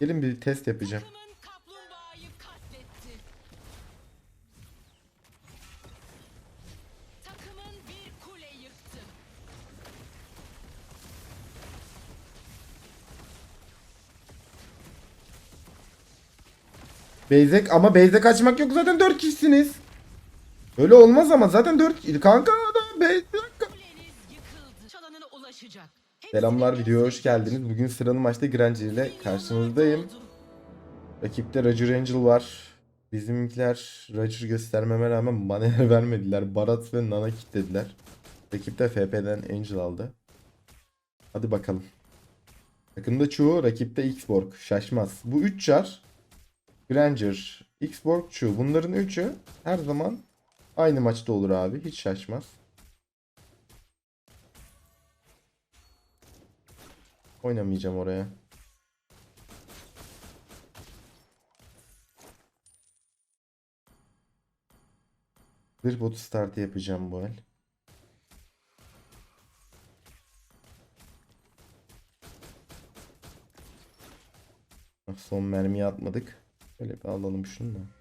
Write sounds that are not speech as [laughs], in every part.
Gelin bir test yapacağım. Beyzek ama Beyzek açmak yok zaten 4 kişisiniz. Öyle olmaz ama zaten 4 kanka da Beyzek. Selamlar videoya hoş geldiniz. Bugün sıralı maçta Granger ile karşınızdayım. Rakipte Roger Angel var. Bizimkiler Roger göstermeme rağmen bana yer [laughs] vermediler. Barat ve Nana kilitlediler. Rakip de FP'den Angel aldı. Hadi bakalım. Takımda çoğu rakipte Xborg. Şaşmaz. Bu 3 çar. Granger, Xborg, Chu. Bunların üçü her zaman aynı maçta olur abi. Hiç şaşmaz. Oynamayacağım oraya. Bir botu startı yapacağım bu el. Ah, Son mermiyi atmadık. Böyle bir alalım şunu da.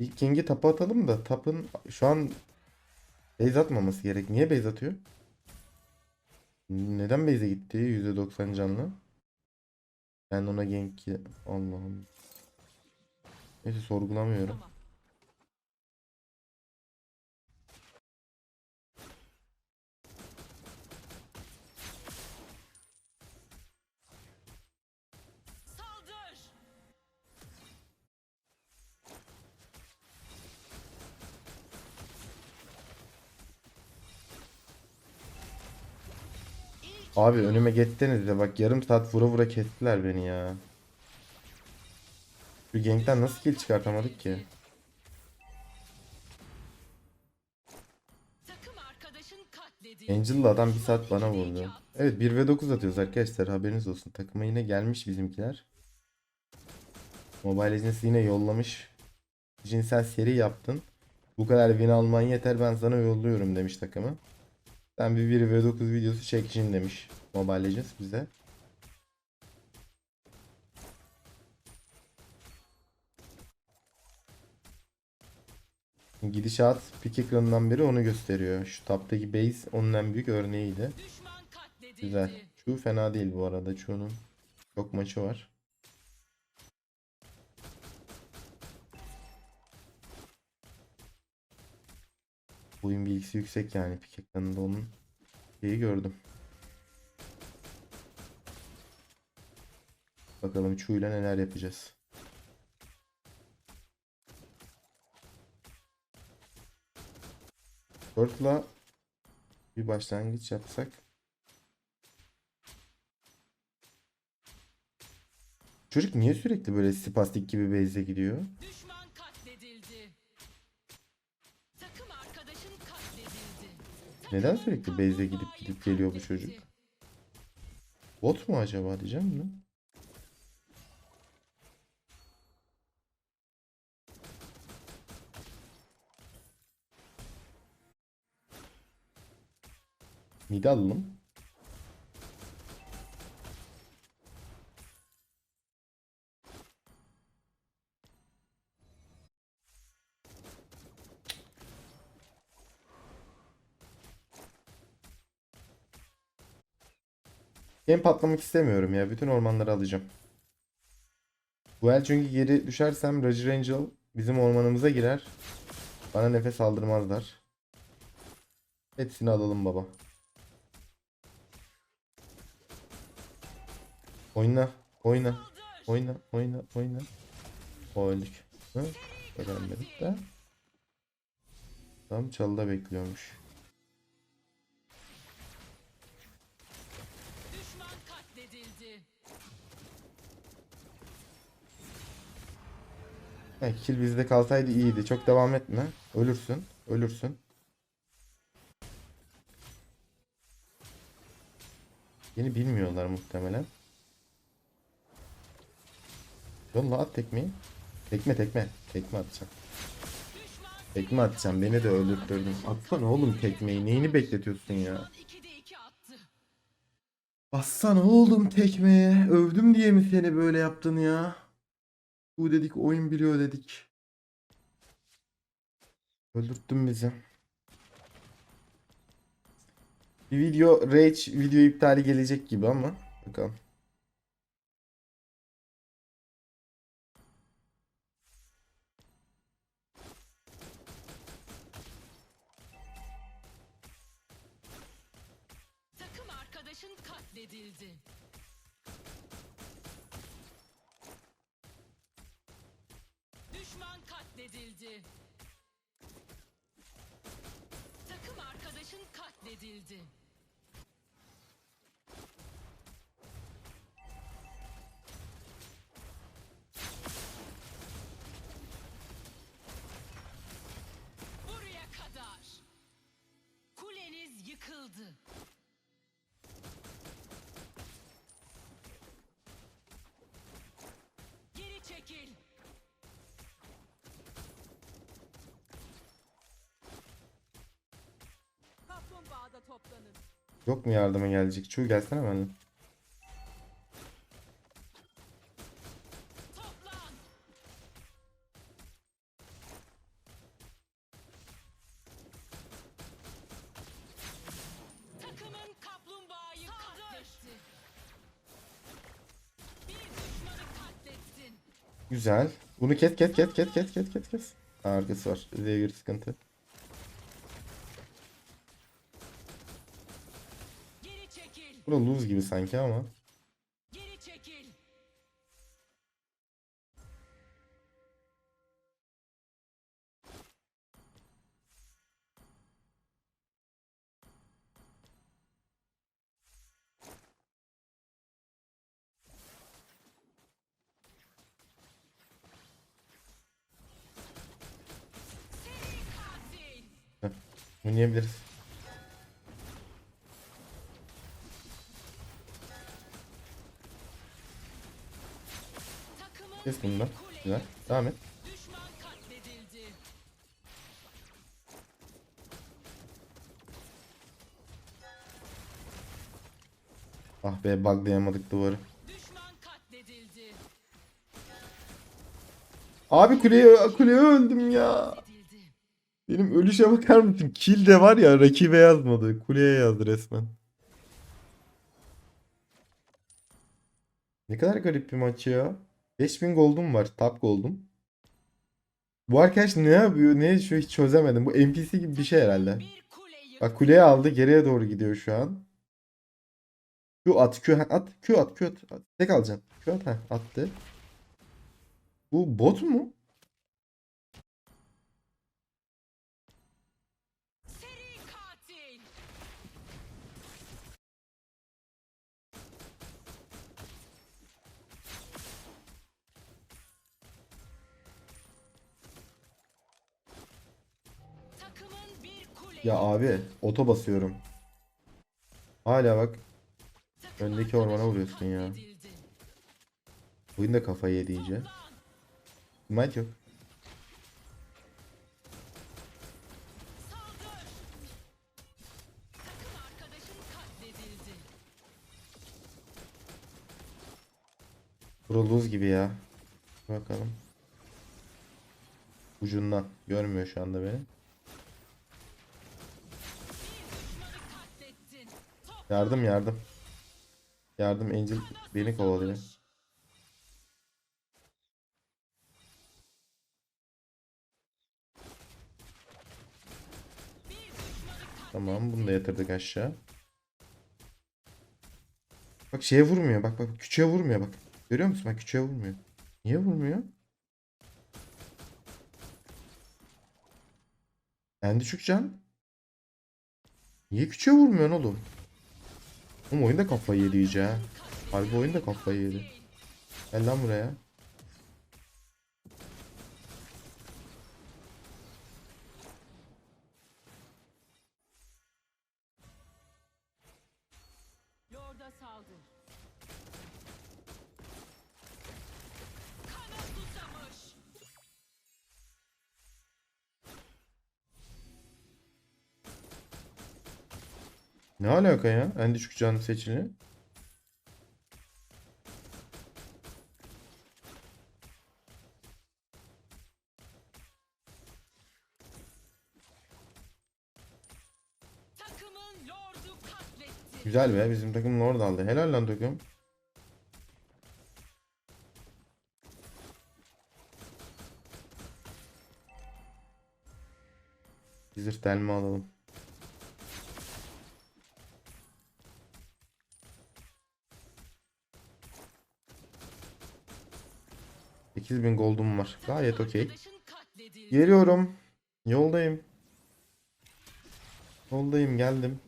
İlk King'i tapa atalım da tapın şu an base atmaması gerek. Niye base atıyor? Neden base'e gitti? %90 canlı. Ben ona gank Allah'ım. Neyse sorgulamıyorum. Abi önüme geçtiniz de bak yarım saat vura vura kestiler beni ya. Şu gankten nasıl kill çıkartamadık ki? Angel'la adam bir saat bana vurdu. Evet 1 ve 9 atıyoruz arkadaşlar haberiniz olsun. Takıma yine gelmiş bizimkiler. Mobile Legends yine yollamış. Cinsel seri yaptın. Bu kadar win alman yeter ben sana yolluyorum demiş takımı. Sen bir 1 ve 9 videosu çekişin demiş Mobile Legends bize. Gidişat pik ekranından beri onu gösteriyor. Şu taptaki base onun en büyük örneğiydi. Güzel. Şu fena değil bu arada. Çoğunun çok maçı var. Oyun bilgisi yüksek yani. Pik ekranında onun şeyi gördüm. Bakalım Chu'yla neler yapacağız. Dört'la bir başlangıç yapsak. Çocuk niye sürekli böyle spastik gibi base'e gidiyor? Neden sürekli base'e gidip gidip geliyor bu çocuk? Bot mu acaba diyeceğim mi? Mid alalım. Game patlamak istemiyorum ya. Bütün ormanları alacağım. Bu el çünkü geri düşersem Roger Angel bizim ormanımıza girer. Bana nefes aldırmazlar. Hepsini alalım baba. Oyna, oyna, oyna, oyna, oyna. O öldük. Hı? Öğrenmedik de. Tam çalıda bekliyormuş. Ha, kill bizde kalsaydı iyiydi. Çok devam etme. Ölürsün. Ölürsün. Yeni bilmiyorlar muhtemelen. Yolla at tekmeyi. Tekme tekme. Tekme atacağım. Tekme atacağım. Beni de öldürttürdün. Atsana oğlum tekmeyi. Neyini bekletiyorsun ya? düşman 2'de 2 attı. Bassana oğlum tekmeye. Övdüm diye mi seni böyle yaptın ya? Bu dedik oyun biliyor dedik. Öldürttün bizi. Bir video Rage video iptali gelecek gibi ama bakalım. Katledildi. Takım arkadaşın katledildi. Yok mu yardıma gelecek? Çuğ gelsene benimle. Güzel. Bunu ket ket ket ket ket ket ket kes. Arkası var. Zevgir sıkıntı. Bu da lose gibi sanki ama. Geri çekil. Oynayabiliriz. Kes kuleyi Güzel. Devam et. Ah be buglayamadık duvarı. Abi kuleye, kuleye öldüm ya. Benim ölüşe bakar mısın? Kill de var ya rakibe yazmadı. Kuleye yazdı resmen. Ne kadar garip bir maç ya. 5000 gold'um var. Top gold'um. Bu arkadaş ne yapıyor? Ne yaşıyor hiç çözemedim. Bu NPC gibi bir şey herhalde. Bak kuleye aldı. Geriye doğru gidiyor şu an. Q at, Q at, Q at, Q at. Tek alacaksın. Q at, ha, attı. Bu bot mu? Ya abi oto basıyorum. Hala bak öndeki ormana vuruyorsun ya. oyun da kafayı yedi iyice. Smite yok. Bro gibi ya. Bakalım. Ucundan. Görmüyor şu anda beni. Yardım yardım. Yardım Angel beni kovalıyor. Tamam bunu da yatırdık aşağı. Bak şeye vurmuyor. Bak bak küçüğe vurmuyor bak. Görüyor musun? Bak küçüğe vurmuyor. Niye vurmuyor? En düşük can. Niye küçüğe vurmuyorsun oğlum? Oğlum oyun da kafayı yedi iyice ha. Harbi oyun da kafayı yedi. Gel lan buraya. Ne alaka ya? En düşük can seçili. Güzel be bizim takım orada aldı. Helal lan takım. Zırh delme alalım. Bin gold'um var. Gayet okey. Geliyorum. Yoldayım. Yoldayım geldim.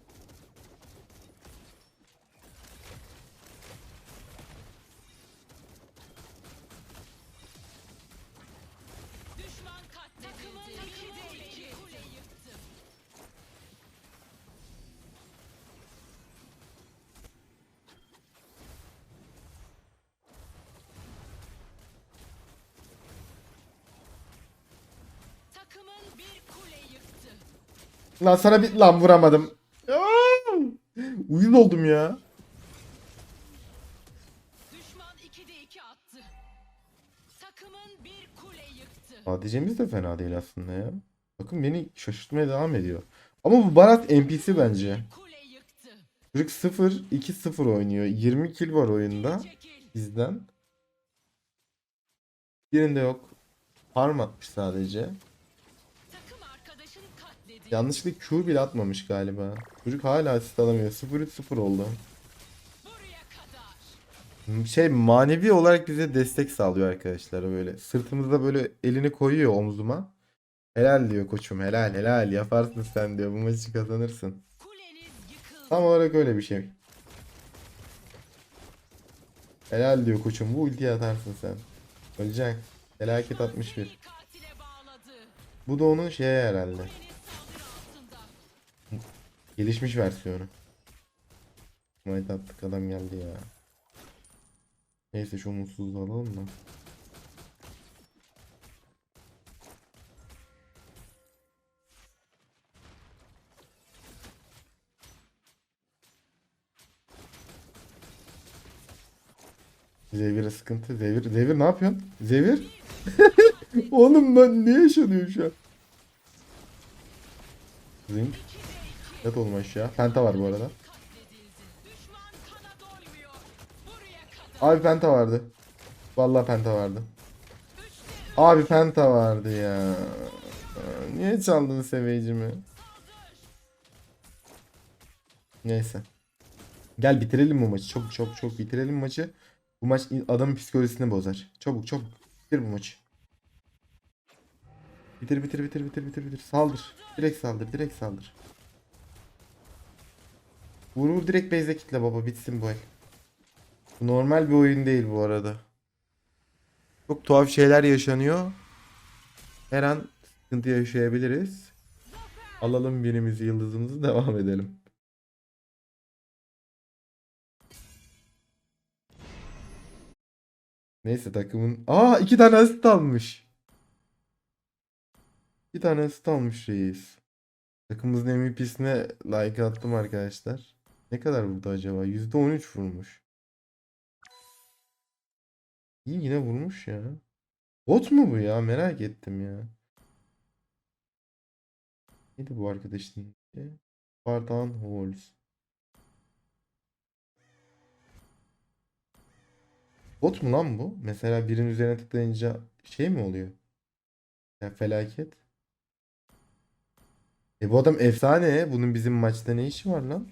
Lan sana bir lan vuramadım. Uyuz oldum ya. Düşman 2'de 2 attı. Takımın bir kule yıktı. ADC'miz de fena değil aslında ya. Bakın beni şaşırtmaya devam ediyor. Ama bu Barat NPC bence. Kule yıktı. Çocuk 0-2-0 oynuyor. 20 kill var oyunda Çekil. bizden. Birinde yok. Farm atmış sadece. Yanlışlıkla Q bile atmamış galiba. Çocuk hala asist alamıyor. 0-3-0 oldu. Şey manevi olarak bize destek sağlıyor arkadaşlar böyle. Sırtımızda böyle elini koyuyor omzuma. Helal diyor koçum helal helal yaparsın sen diyor bu maçı kazanırsın. Tam olarak öyle bir şey. Helal diyor koçum bu ultiyi atarsın sen. Öleceksin. Felaket 61. Seni katile bağladı. Bu da onun şeye herhalde. Gelişmiş versiyonu. Smite attık adam geldi ya. Neyse şu mutsuzluğu alalım da. Zevir sıkıntı. Zevir, Zevir ne yapıyorsun? Zevir? [laughs] Oğlum lan ne yaşanıyor şu an? Zing. Yat oğlum aşağı. Penta var bu arada. Abi penta vardı. Vallahi penta vardı. Abi penta vardı ya. Niye çaldın seveyicimi? Neyse. Gel bitirelim bu maçı. Çabuk çabuk çabuk bitirelim maçı. Bu maç adamın psikolojisini bozar. Çabuk çabuk. Bitir bu maçı. Bitir bitir bitir bitir bitir bitir. Saldır. Direkt saldır. Direkt saldır. Vur direkt base'e kitle baba. Bitsin bu el. Normal bir oyun değil bu arada. Çok tuhaf şeyler yaşanıyor. Her an sıkıntı yaşayabiliriz. Alalım birimizi yıldızımızı devam edelim. Neyse takımın... Aa iki tane asist almış. İki tane asist almış reis. Takımımızın MVP'sine like attım arkadaşlar. Ne kadar vurdu acaba? %13 vurmuş. İyi yine vurmuş ya. Bot mu bu ya? Merak ettim ya. Neydi bu arkadaşın? Spartan Halls. Bot mu lan bu? Mesela birinin üzerine tıklayınca şey mi oluyor? Ya felaket. E bu adam efsane. Bunun bizim maçta ne işi var lan?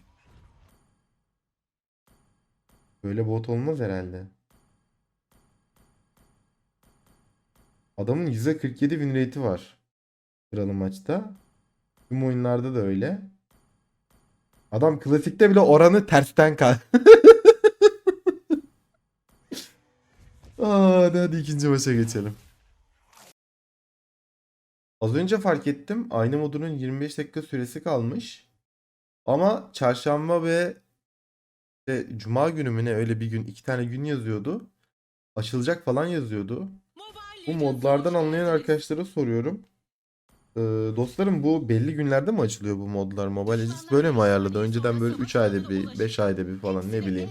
Böyle bot olmaz herhalde. Adamın %47 win rate'i var. Kralı maçta. Tüm oyunlarda da öyle. Adam klasikte bile oranı tersten kal. [laughs] Aa, hadi, ikinci maça geçelim. Az önce fark ettim. Aynı modunun 25 dakika süresi kalmış. Ama çarşamba ve işte cuma günü mü ne öyle bir gün iki tane gün yazıyordu. Açılacak falan yazıyordu. Bu modlardan anlayan arkadaşlara soruyorum. Ee, dostlarım bu belli günlerde mi açılıyor bu modlar? Mobile Legends böyle mi ayarladı? Önceden böyle 3 ayda bir, 5 ayda bir falan ne bileyim.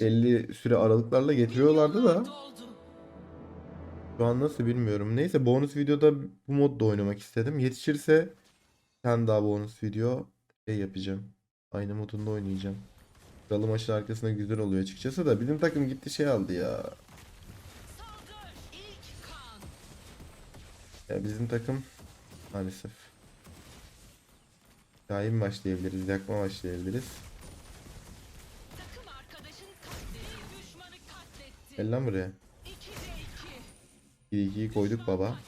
Belli süre aralıklarla getiriyorlardı da şu an nasıl bilmiyorum. Neyse bonus videoda bu modda oynamak istedim. Yetişirse tane daha bonus video şey yapacağım. Aynı modunda oynayacağım. Kralı maçın arkasında güzel oluyor açıkçası da bizim takım gitti şey aldı ya. Ya bizim takım maalesef. Şahin başlayabiliriz, yakma başlayabiliriz. Gel lan buraya. 2'de 2. 2'yi koyduk baba.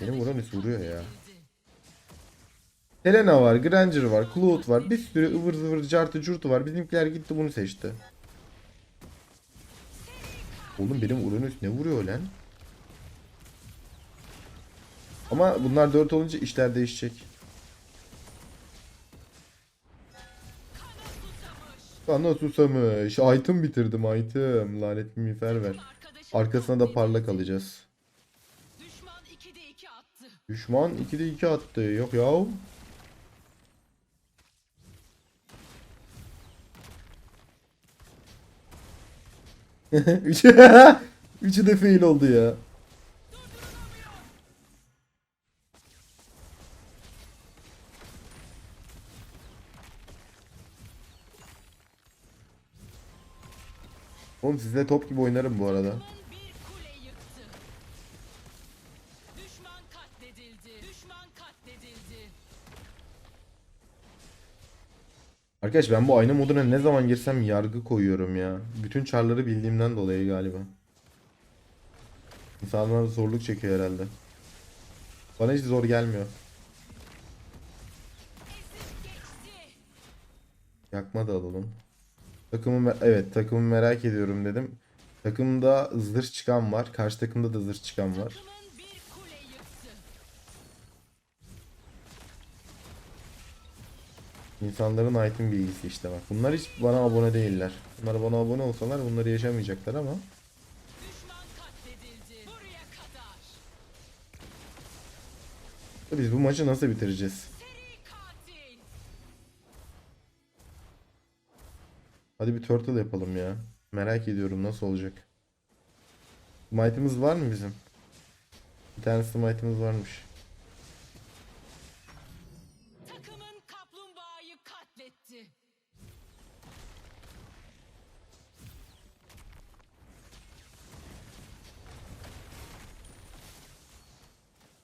Benim arkadaşın Uranüs vuruyor ya. Helena var, Granger var, Cloud var. Bir sürü ıvır zıvır cartı curtu var. Bizimkiler gitti bunu seçti. Oğlum benim Uranüs ne vuruyor lan? Ama bunlar 4 olunca işler değişecek. Bana susamış. Item bitirdim item. Lanet bir miğfer ver. Arkasına da parlak alacağız. Düşman 2'de 2 attı. Düşman 2'de 2 attı. Yok ya. Üçü, [laughs] Üçü de fail oldu ya. Oğlum sizle top gibi oynarım bu arada. Arkadaş ben bu ayna moduna ne zaman girsem yargı koyuyorum ya. Bütün çarları bildiğimden dolayı galiba. İnsanlar zorluk çekiyor herhalde. Bana hiç zor gelmiyor. Yakma da alalım. Takımı evet takımı merak ediyorum dedim. Takımda zırh çıkan var. Karşı takımda da zırh çıkan var. İnsanların item bilgisi işte bak. Bunlar hiç bana abone değiller. Bunlar bana abone olsalar bunları yaşamayacaklar ama. Biz bu maçı nasıl bitireceğiz? Hadi bir turtle yapalım ya. Merak ediyorum nasıl olacak. Smite'ımız var mı bizim? Bir tane smite'ımız varmış.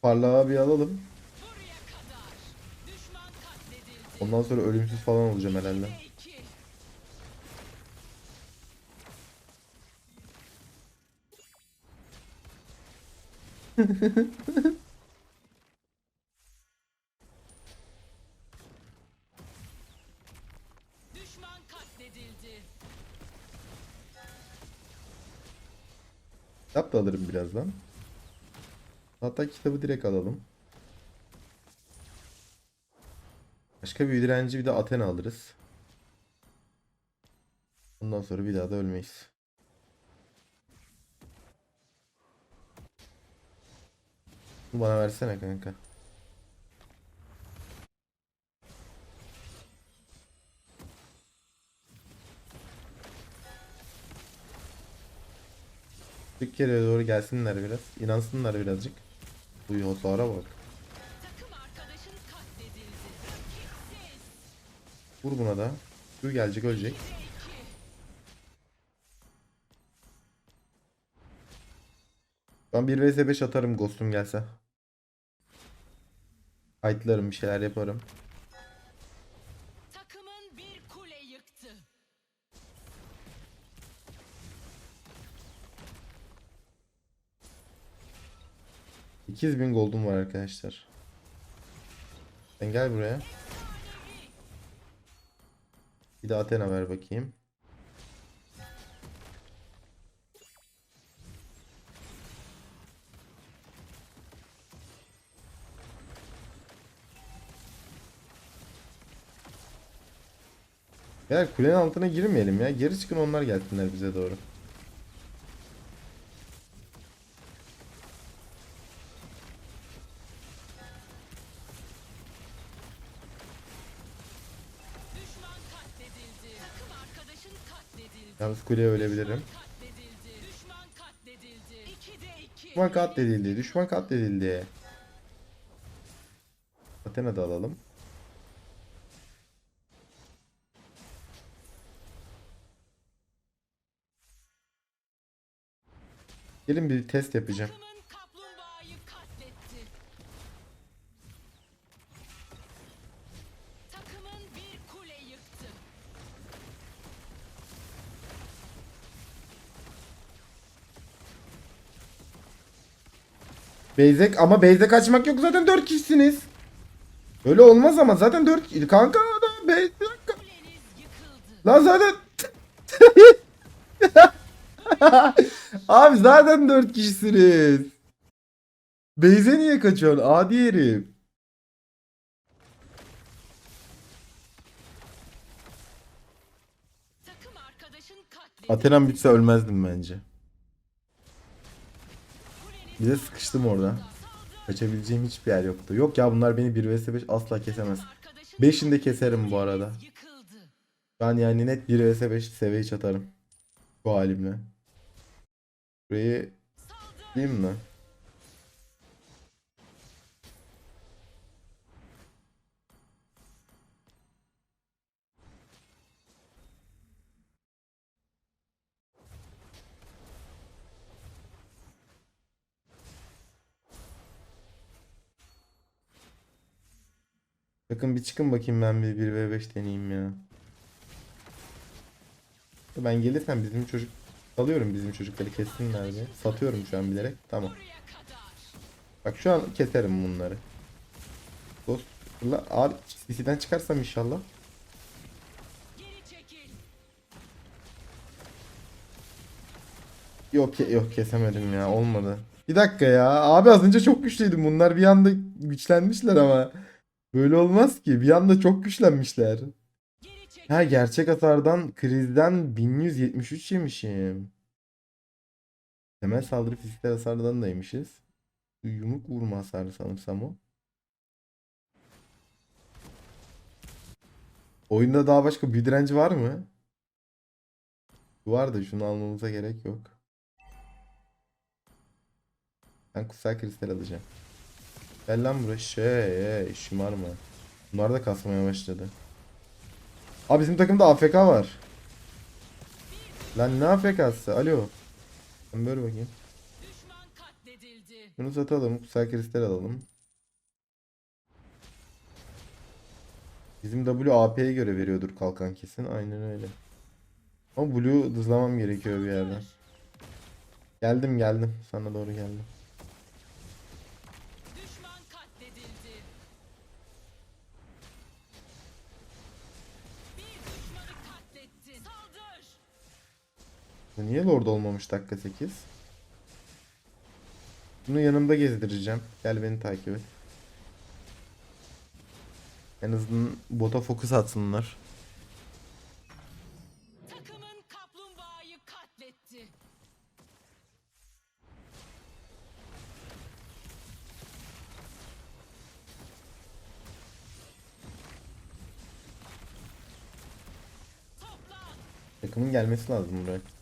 Parlağı bir alalım. Ondan sonra ölümsüz falan olacağım herhalde. 2. Düşman katledildi. Kitap da alırım birazdan. Hatta kitabı direkt alalım. Başka bir direnci bir de Athena alırız. Ondan sonra bir daha da ölmeyiz. Bunu bana versene kanka. Bir kere doğru gelsinler biraz. İnansınlar birazcık. Bu yollara bak. Vur buna da. Şu gelecek ölecek. 2. Ben 1 vs 5 atarım Ghost'um gelse. Fightlarım bir şeyler yaparım. 2000 gold'um var arkadaşlar. Sen gel buraya. Bir de Athena ver bakayım. Gel kulenin altına girmeyelim ya. Geri çıkın onlar gelsinler bize doğru. Kuleye ölebilirim. Katledildi. Düşman katledildi. 2'de 2. Düşman katledildi. Düşman katledildi. Athena da alalım. Gelin bir test yapacağım. Beyzek ama Beyzek açmak yok zaten 4 kişisiniz. Öyle olmaz ama zaten 4 kanka da Beyzek. Lan zaten [laughs] Abi zaten 4 kişisiniz. Beyze niye kaçıyorsun? Adi herif. Takım arkadaşın katledildi. Athena'm bitse ölmezdim bence. Bir de sıkıştım orada. Kaçabileceğim hiçbir yer yoktu. Yok ya bunlar beni 1 vs 5 asla kesemez. arkadaşın 5'ini de keserim bu arada. Ben yani net 1 vs 5 seviye çatarım. Bu halimle. Burayı değil mi? Bakın bir çıkın bakayım ben bir 1v5 deneyeyim ya. Ben gelirsem bizim çocuk alıyorum bizim çocukları kessinler diye. Satıyorum şu an bilerek. Tamam. Bak şu an keserim bunları. Dost fırla. Abi CC'den çıkarsam inşallah. Yok yok kesemedim ya olmadı. Bir dakika ya. Abi az önce çok güçlüydüm. Bunlar bir anda güçlenmişler ama. Böyle olmaz ki. Bir anda çok güçlenmişler. Ha gerçek hasardan krizden 1173 yemişim. Temel saldırı fiziksel hasardan da yemişiz. Yumruk vurma hasarı sanırsam o. Oyunda daha başka bir direnci var mı? Var da şunu almamıza gerek yok. Ben kutsal kristal alacağım. Gel lan buraya şey şımarma. Bunlar da kasmaya başladı. Abi bizim takımda AFK var. Lan ne AFK'sı? Alo. Ben böyle bakayım. Bunu satalım. Kutsal kristal alalım. Bizim W AP'ye göre veriyordur kalkan kesin. Aynen öyle. Ama Blue hızlamam gerekiyor bir yerden. Geldim geldim. Sana doğru geldim. Niye Lord olmamış dakika 8? Bunu yanımda gezdireceğim. Gel beni takip et. En azından bota fokus atsınlar. Takımın gelmesi lazım buraya.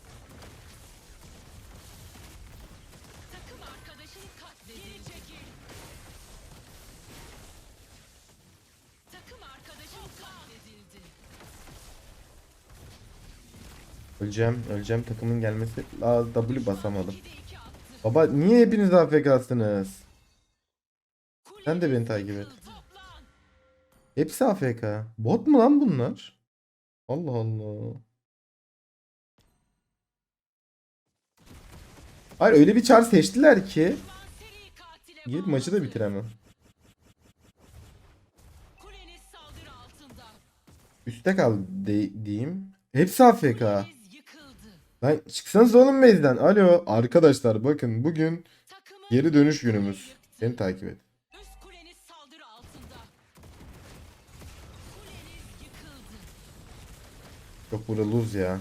Öleceğim, öleceğim. Takımın gelmesi. Aa, W basamadım. 2'de 2 attı. Baba niye hepiniz AFK'sınız? Sen de beni takip et. Hepsi AFK. Bot mu lan bunlar? Allah Allah. Hayır öyle bir çar seçtiler ki. Gidip maçı da bitiremem. Üste kal de- diyeyim. Hepsi AFK. Lan çıksanız oğlum base'den. Alo. Arkadaşlar bakın bugün geri dönüş günümüz. Beni takip et. Çok burada lose ya.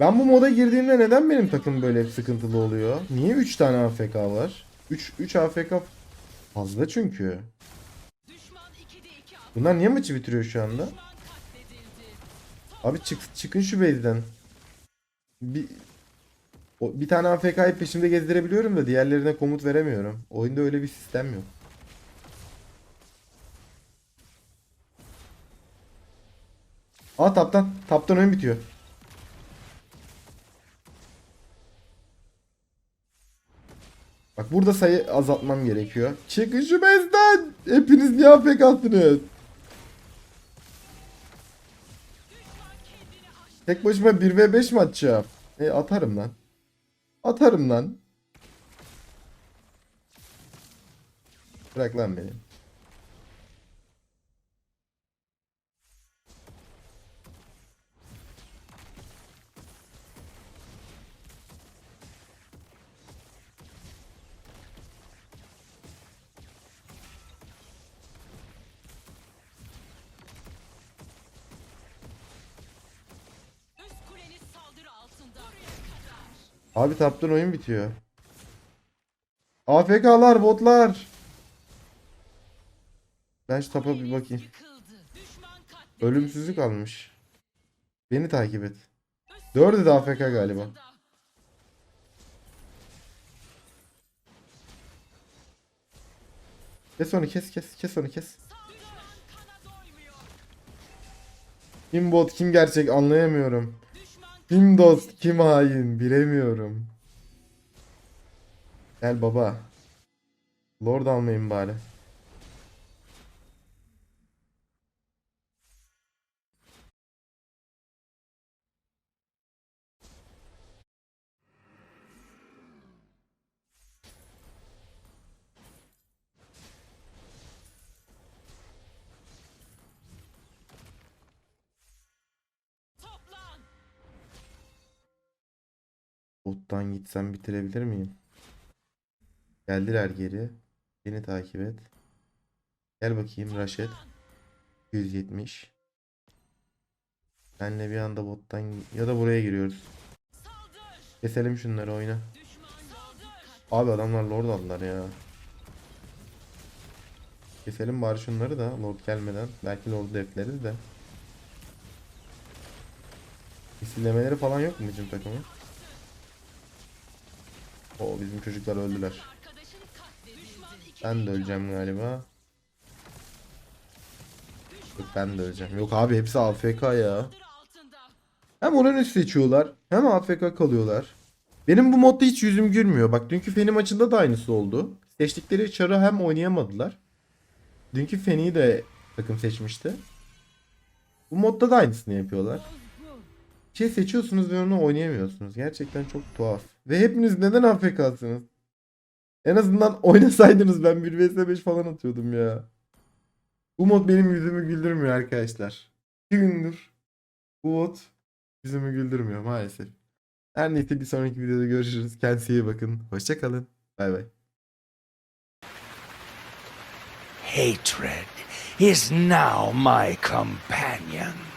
Ben bu moda girdiğimde neden benim takım böyle sıkıntılı oluyor? Niye 3 tane AFK var? 3 3 AFK fazla çünkü. Düşman 2'de 2 attı. Bunlar niye maçı bitiriyor şu anda? Abi çık çıkın şu base'den. Bir o, bir tane AFK'yı peşimde gezdirebiliyorum da diğerlerine komut veremiyorum. Oyunda öyle bir sistem yok. Aa taptan. Taptan oyun bitiyor. Bak burada sayı azaltmam gerekiyor. Çıkın şu bezden. Hepiniz niye AFK attınız? Tek başıma 1v5 mi atacağım? E atarım lan. Atarım lan. Bırak lan beni. Abi taptan oyun bitiyor. AFK'lar botlar. Ben şu tapa bir bakayım. Ölümsüzlük almış. Beni takip et. Dördü de AFK galiba. Kes onu kes kes kes onu kes. Kim bot kim gerçek anlayamıyorum. Kim dost kim hain bilemiyorum. Gel baba. Lord almayın bari. Bottan gitsem bitirebilir miyim? Geldiler geri. Beni takip et. Gel bakayım Raşet. 170. Benle bir anda bottan ya da buraya giriyoruz. Keselim şunları oyna. Abi adamlar lord aldılar ya. Keselim bari şunları da lord gelmeden. Belki lord defleriz de. Misillemeleri falan yok mu bizim takımın? O bizim çocuklar öldüler. Ben de öleceğim galiba. Yok ben de öleceğim. Yok abi hepsi AFK ya. Hem Oranus seçiyorlar hem AFK kalıyorlar. Benim bu modda hiç yüzüm gülmüyor. Bak dünkü Feni maçında da aynısı oldu. Seçtikleri çarı hem oynayamadılar. Dünkü Feni'yi de takım seçmişti. Bu modda da aynısını yapıyorlar. Şey seçiyorsunuz ve onu oynayamıyorsunuz. Gerçekten çok tuhaf. Ve hepiniz neden AFK'sınız? En azından oynasaydınız ben 1 vs 5 falan atıyordum ya. Bu mod benim yüzümü güldürmüyor arkadaşlar. Bir gündür bu mod yüzümü güldürmüyor maalesef. Her neyse bir sonraki videoda görüşürüz. Kendinize iyi bakın. Hoşçakalın. Bay bay. Hatred is now my companion.